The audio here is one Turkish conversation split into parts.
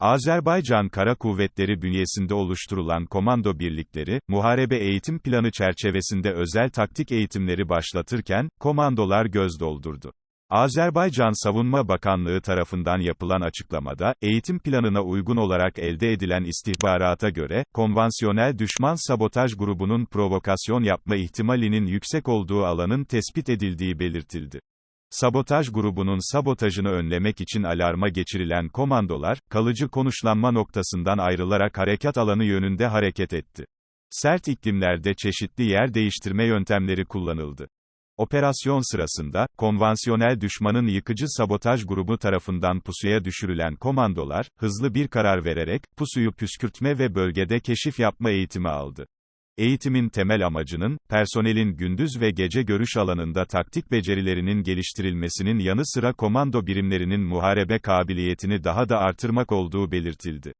Azerbaycan Kara Kuvvetleri bünyesinde oluşturulan komando birlikleri, muharebe eğitim planı çerçevesinde özel taktik eğitimleri başlatırken, komandolar göz doldurdu. Azerbaycan Savunma Bakanlığı tarafından yapılan açıklamada, eğitim planına uygun olarak elde edilen istihbarata göre, konvansiyonel düşman sabotaj grubunun provokasyon yapma ihtimalinin yüksek olduğu alanın tespit edildiği belirtildi. Sabotaj grubunun sabotajını önlemek için alarma geçirilen komandolar, kalıcı konuşlanma noktasından ayrılarak harekat alanı yönünde hareket etti. Sert iklimlerde çeşitli yer değiştirme yöntemleri kullanıldı. Operasyon sırasında, konvansiyonel düşmanın yıkıcı sabotaj grubu tarafından pusuya düşürülen komandolar, hızlı bir karar vererek, pusuyu püskürtme ve bölgede keşif yapma eğitimi aldı. Eğitimin temel amacının, personelin gündüz ve gece görüş alanında taktik becerilerinin geliştirilmesinin yanı sıra komando birimlerinin muharebe kabiliyetini daha da artırmak olduğu belirtildi.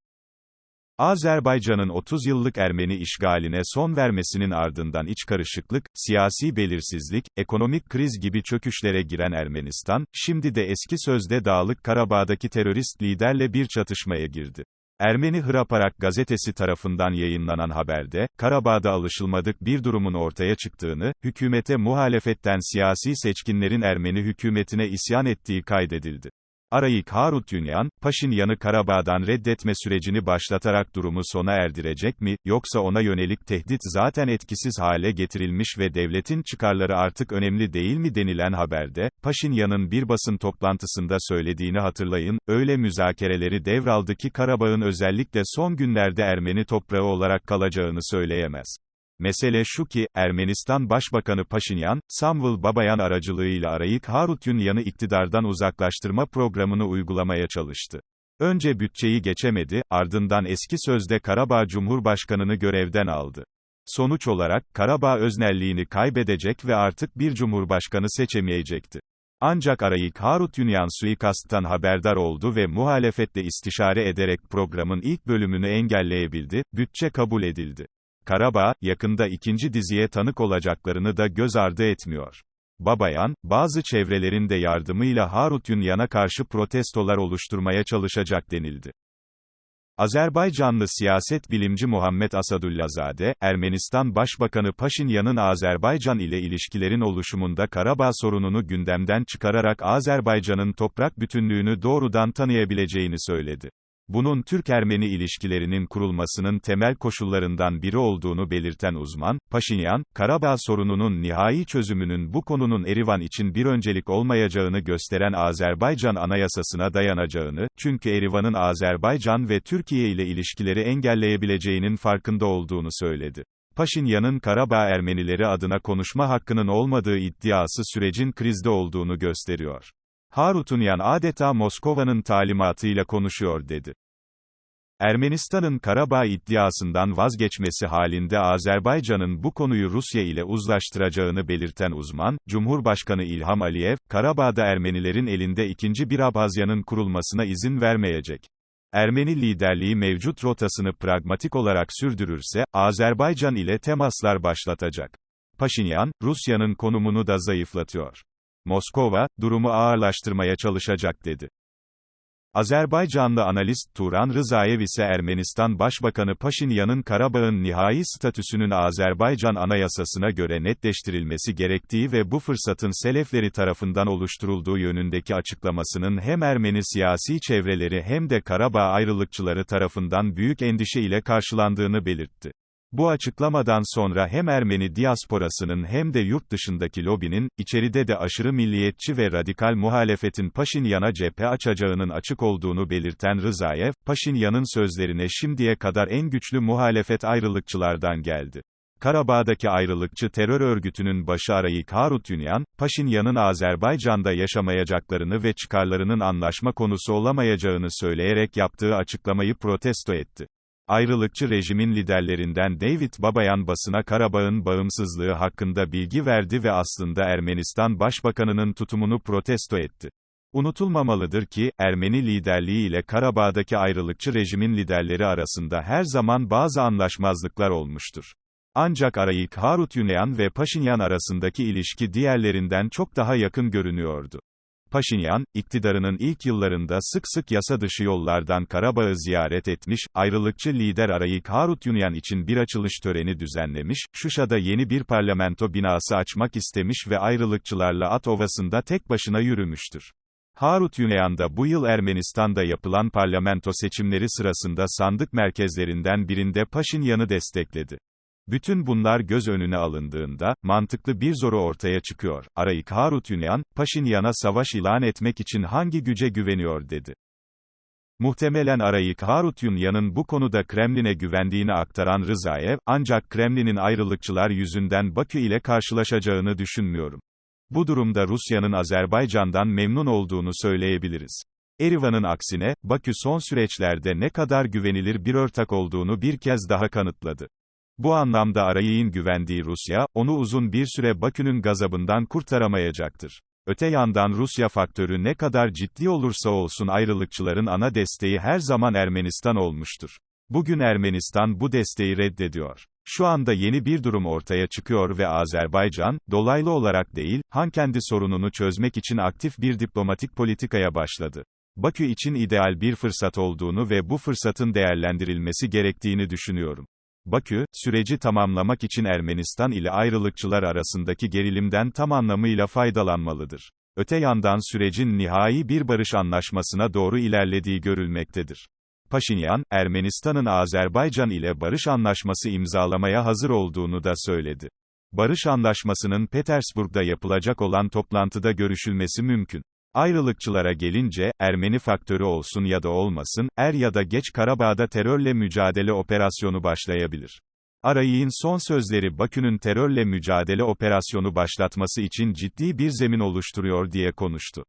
Azerbaycan'ın 30 yıllık Ermeni işgaline son vermesinin ardından iç karışıklık, siyasi belirsizlik, ekonomik kriz gibi çöküşlere giren Ermenistan, şimdi de eski sözde Dağlık Karabağ'daki terörist liderle bir çatışmaya girdi. Ermeni Hraparak gazetesi tarafından yayınlanan haberde, Karabağ'da alışılmadık bir durumun ortaya çıktığını, hükümete muhalefetten siyasi seçkinlerin Ermeni hükümetine isyan ettiği kaydedildi. Arayik Harut Yunyan, Paşinyan'ı Karabağ'dan reddetme sürecini başlatarak durumu sona erdirecek mi, yoksa ona yönelik tehdit zaten etkisiz hale getirilmiş ve devletin çıkarları artık önemli değil mi denilen haberde, Paşinyan'ın bir basın toplantısında söylediğini hatırlayın, öyle müzakereleri devraldı ki Karabağ'ın özellikle son günlerde Ermeni toprağı olarak kalacağını söyleyemez. Mesele şu ki, Ermenistan Başbakanı Paşinyan, Samvel Babayan aracılığıyla Arayik Harutyunyan'ı iktidardan uzaklaştırma programını uygulamaya çalıştı. Önce bütçeyi geçemedi, ardından eski sözde Karabağ Cumhurbaşkanını görevden aldı. Sonuç olarak, Karabağ öznelliğini kaybedecek ve artık bir cumhurbaşkanı seçemeyecekti. Ancak Arayik Harutyunyan suikasttan haberdar oldu ve muhalefetle istişare ederek programın ilk bölümünü engelleyebildi, bütçe kabul edildi. Karabağ, yakında ikinci diziye tanık olacaklarını da göz ardı etmiyor. Babayan, bazı çevrelerin de yardımıyla Harut Yunyan'a karşı protestolar oluşturmaya çalışacak denildi. Azerbaycanlı siyaset bilimci Muhammed Asadullahzade, Ermenistan Başbakanı Paşinyan'ın Azerbaycan ile ilişkilerin oluşumunda Karabağ sorununu gündemden çıkararak Azerbaycan'ın toprak bütünlüğünü doğrudan tanıyabileceğini söyledi bunun Türk-Ermeni ilişkilerinin kurulmasının temel koşullarından biri olduğunu belirten uzman, Paşinyan, Karabağ sorununun nihai çözümünün bu konunun Erivan için bir öncelik olmayacağını gösteren Azerbaycan Anayasasına dayanacağını, çünkü Erivan'ın Azerbaycan ve Türkiye ile ilişkileri engelleyebileceğinin farkında olduğunu söyledi. Paşinyan'ın Karabağ Ermenileri adına konuşma hakkının olmadığı iddiası sürecin krizde olduğunu gösteriyor. Harutunyan adeta Moskova'nın talimatıyla konuşuyor dedi. Ermenistan'ın Karabağ iddiasından vazgeçmesi halinde Azerbaycan'ın bu konuyu Rusya ile uzlaştıracağını belirten uzman, Cumhurbaşkanı İlham Aliyev, Karabağ'da Ermenilerin elinde ikinci bir Abazya'nın kurulmasına izin vermeyecek. Ermeni liderliği mevcut rotasını pragmatik olarak sürdürürse, Azerbaycan ile temaslar başlatacak. Paşinyan, Rusya'nın konumunu da zayıflatıyor. Moskova, durumu ağırlaştırmaya çalışacak dedi. Azerbaycanlı analist Turan Rızayev ise Ermenistan Başbakanı Paşinyan'ın Karabağ'ın nihai statüsünün Azerbaycan Anayasasına göre netleştirilmesi gerektiği ve bu fırsatın Selefleri tarafından oluşturulduğu yönündeki açıklamasının hem Ermeni siyasi çevreleri hem de Karabağ ayrılıkçıları tarafından büyük endişe ile karşılandığını belirtti. Bu açıklamadan sonra hem Ermeni diasporasının hem de yurt dışındaki lobinin, içeride de aşırı milliyetçi ve radikal muhalefetin Paşinyan'a cephe açacağının açık olduğunu belirten Rızayev, Paşinyan'ın sözlerine şimdiye kadar en güçlü muhalefet ayrılıkçılardan geldi. Karabağ'daki ayrılıkçı terör örgütünün başı Arayik Harutyunyan, Paşinyan'ın Azerbaycan'da yaşamayacaklarını ve çıkarlarının anlaşma konusu olamayacağını söyleyerek yaptığı açıklamayı protesto etti. Ayrılıkçı rejimin liderlerinden David Babayan basına Karabağ'ın bağımsızlığı hakkında bilgi verdi ve aslında Ermenistan Başbakanı'nın tutumunu protesto etti. Unutulmamalıdır ki, Ermeni liderliği ile Karabağ'daki ayrılıkçı rejimin liderleri arasında her zaman bazı anlaşmazlıklar olmuştur. Ancak Arayik Harutyunyan ve Paşinyan arasındaki ilişki diğerlerinden çok daha yakın görünüyordu. Paşinyan, iktidarının ilk yıllarında sık sık yasa dışı yollardan Karabağ'ı ziyaret etmiş, ayrılıkçı lider Arayik Harutyunyan için bir açılış töreni düzenlemiş, Şuşa'da yeni bir parlamento binası açmak istemiş ve ayrılıkçılarla At Ovası'nda tek başına yürümüştür. Harut Yunayan'da bu yıl Ermenistan'da yapılan parlamento seçimleri sırasında sandık merkezlerinden birinde Paşinyan'ı destekledi. Bütün bunlar göz önüne alındığında, mantıklı bir zoru ortaya çıkıyor. Arayik Harutyunyan, Paşinyan'a savaş ilan etmek için hangi güce güveniyor dedi. Muhtemelen Arayik Harutyunyan'ın bu konuda Kremlin'e güvendiğini aktaran Rızaev, ancak Kremlin'in ayrılıkçılar yüzünden Bakü ile karşılaşacağını düşünmüyorum. Bu durumda Rusya'nın Azerbaycan'dan memnun olduğunu söyleyebiliriz. Erivan'ın aksine, Bakü son süreçlerde ne kadar güvenilir bir ortak olduğunu bir kez daha kanıtladı. Bu anlamda Arayik'in güvendiği Rusya, onu uzun bir süre Bakü'nün gazabından kurtaramayacaktır. Öte yandan Rusya faktörü ne kadar ciddi olursa olsun ayrılıkçıların ana desteği her zaman Ermenistan olmuştur. Bugün Ermenistan bu desteği reddediyor. Şu anda yeni bir durum ortaya çıkıyor ve Azerbaycan, dolaylı olarak değil, Han kendi sorununu çözmek için aktif bir diplomatik politikaya başladı. Bakü için ideal bir fırsat olduğunu ve bu fırsatın değerlendirilmesi gerektiğini düşünüyorum. Bakü, süreci tamamlamak için Ermenistan ile ayrılıkçılar arasındaki gerilimden tam anlamıyla faydalanmalıdır. Öte yandan sürecin nihai bir barış anlaşmasına doğru ilerlediği görülmektedir. Paşinyan, Ermenistan'ın Azerbaycan ile barış anlaşması imzalamaya hazır olduğunu da söyledi. Barış anlaşmasının Petersburg'da yapılacak olan toplantıda görüşülmesi mümkün. Ayrılıkçılara gelince, Ermeni faktörü olsun ya da olmasın, er ya da geç Karabağ'da terörle mücadele operasyonu başlayabilir. Arayik'in son sözleri Bakü'nün terörle mücadele operasyonu başlatması için ciddi bir zemin oluşturuyor diye konuştu.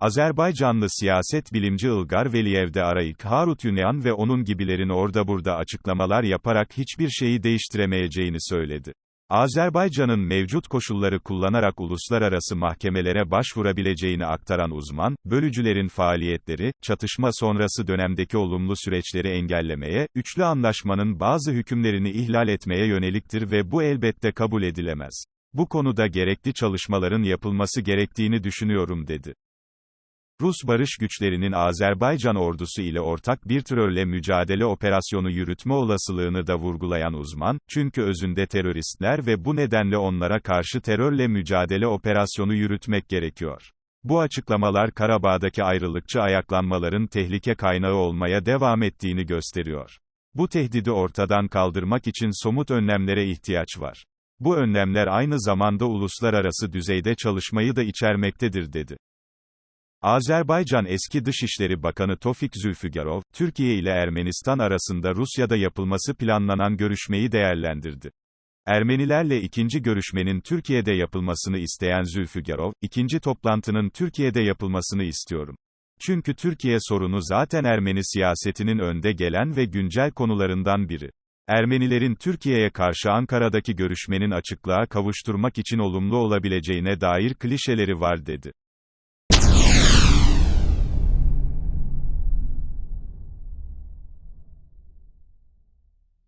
Azerbaycanlı siyaset bilimci Ilgar Veliyev de Arayik Harutyunyan ve onun gibilerin orada burada açıklamalar yaparak hiçbir şeyi değiştiremeyeceğini söyledi. Azerbaycan'ın mevcut koşulları kullanarak uluslararası mahkemelere başvurabileceğini aktaran uzman, bölücülerin faaliyetleri, çatışma sonrası dönemdeki olumlu süreçleri engellemeye, üçlü anlaşmanın bazı hükümlerini ihlal etmeye yöneliktir ve bu elbette kabul edilemez. Bu konuda gerekli çalışmaların yapılması gerektiğini düşünüyorum dedi. Rus barış güçlerinin Azerbaycan ordusu ile ortak bir terörle mücadele operasyonu yürütme olasılığını da vurgulayan uzman, çünkü özünde teröristler ve bu nedenle onlara karşı terörle mücadele operasyonu yürütmek gerekiyor. Bu açıklamalar Karabağ'daki ayrılıkçı ayaklanmaların tehlike kaynağı olmaya devam ettiğini gösteriyor. Bu tehdidi ortadan kaldırmak için somut önlemlere ihtiyaç var. Bu önlemler aynı zamanda uluslararası düzeyde çalışmayı da içermektedir dedi. Azerbaycan eski Dışişleri Bakanı Tofik Zülfügarov, Türkiye ile Ermenistan arasında Rusya'da yapılması planlanan görüşmeyi değerlendirdi. Ermenilerle ikinci görüşmenin Türkiye'de yapılmasını isteyen Zülfügarov, ikinci toplantının Türkiye'de yapılmasını istiyorum. Çünkü Türkiye sorunu zaten Ermeni siyasetinin önde gelen ve güncel konularından biri. Ermenilerin Türkiye'ye karşı Ankara'daki görüşmenin açıklığa kavuşturmak için olumlu olabileceğine dair klişeleri var dedi.